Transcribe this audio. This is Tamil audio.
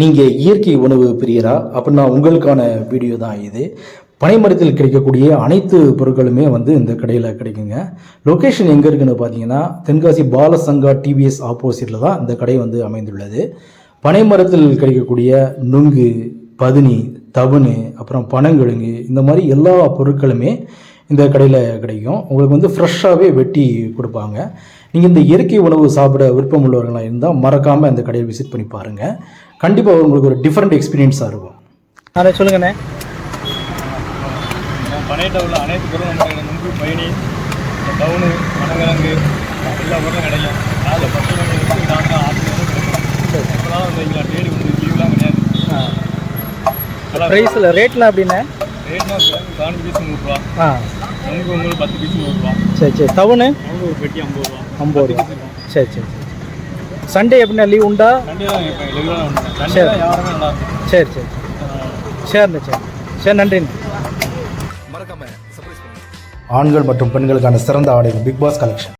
நீங்கள் இயற்கை உணவு பிரியரா? அப்படின்னா உங்களுக்கான வீடியோ தான் இது. பனைமரத்தில் கிடைக்கக்கூடிய அனைத்து பொருட்களுமே வந்து இந்த கடையில் கிடைக்குங்க. லொக்கேஷன் எங்கே இருக்குன்னு பார்த்தீங்கன்னா தென்காசி பாலசங்கா டிவிஎஸ் ஆப்போசிட்டில் தான் இந்த கடை வந்து அமைந்துள்ளது. பனைமரத்தில் கிடைக்கக்கூடிய நுங்கு பதினி தவணு அப்புறம் பனங்கிழங்கு இந்த மாதிரி எல்லா பொருட்களுமே இந்த கடையில் கிடைக்கும். உங்களுக்கு வந்து ஃப்ரெஷ்ஷாகவே வெட்டி கொடுப்பாங்க. நீங்கள் இந்த இயற்கை உணவு சாப்பிட விருப்பம் உள்ளவர்களாக இருந்தால் மறக்காமல் இந்த கடையை விசிட் பண்ணி பாருங்கள் கண்டிப்பாக உங்களுக்கு ஒரு டிஃப்ரெண்ட் எக்ஸ்பீரியன்ஸாக இருக்கும். அதை சொல்லுங்கண்ணே. பனையிட்ட உள்ள அனைத்து பொருளும் நம்ம நுங்கு பயணி டவுனு மணங்கிழங்கு எல்லா பொருளும் கிடைக்கும். அதில் பத்து மணி நாங்கள் கிடைக்கும் எப்போதான் வந்து இங்கே தேடி வந்து லீவ்லாம் கிடையாது. ப்ரைஸில் ரேட்லாம் எப்படிண்ணே? பீஸ் நூறுரூவா ஆ. நுங்கு உங்களுக்கு பத்து பீஸ் நூறுரூவா சரி சரி. தவணு நுங்கு ஒரு பெட்டி ஐம்பது ரூபா. ஐம்பது ரூபா. சரி சரி சரி. சண்டே எப்படிண்ணா? லீவ் உண்டா? கண்டிப்பாக இப்போ ரெகுலராக உண்டு. கண்டிப்பாக யாருமே நல்லா இருக்கும். சரி சரி. சரிண்ணே சரி. சரி நன்றிண்ணே. ஆண்கள் மற்றும் பெண்களுக்கான சிறந்த ஆடைகள் பிக் பாஸ் கலெக்ஷன்